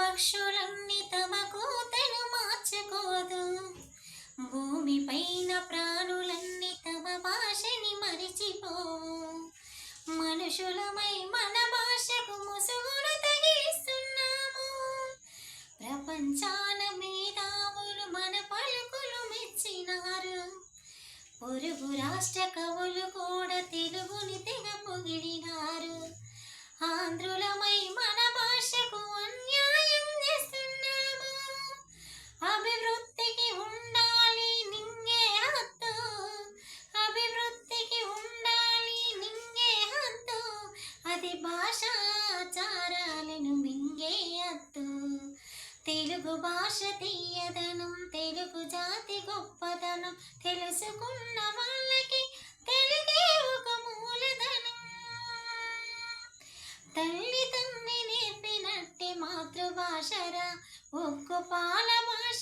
పక్షులన్నీ తమ కూతను మార్చుకోదు. భూమి పైన ప్రాణులన్నీ తమ భాషని మరిచిపోవు. మనుషులమై మన భాషకు ముసుగుడు తగిలిస్తున్నాము. ప్రపంచాన మేధావులు మన పలుకులు మెచ్చినారు. పొరుగు రాష్ట్ర కవులు కూడా తెలుగుని తెగ పొగిడినారు. ఆంధ్రులమై భాషాచారాలను మింగే తెలుగు భాష తీయదనం తెలుగు జాతి గొప్పదనం తెలుసుకున్న వాళ్ళకి తెలుగే ఒక మూలధనం. తల్లి తండ్రి నేర్పినట్టే మాతృభాషరా ఒక్క పాల భాష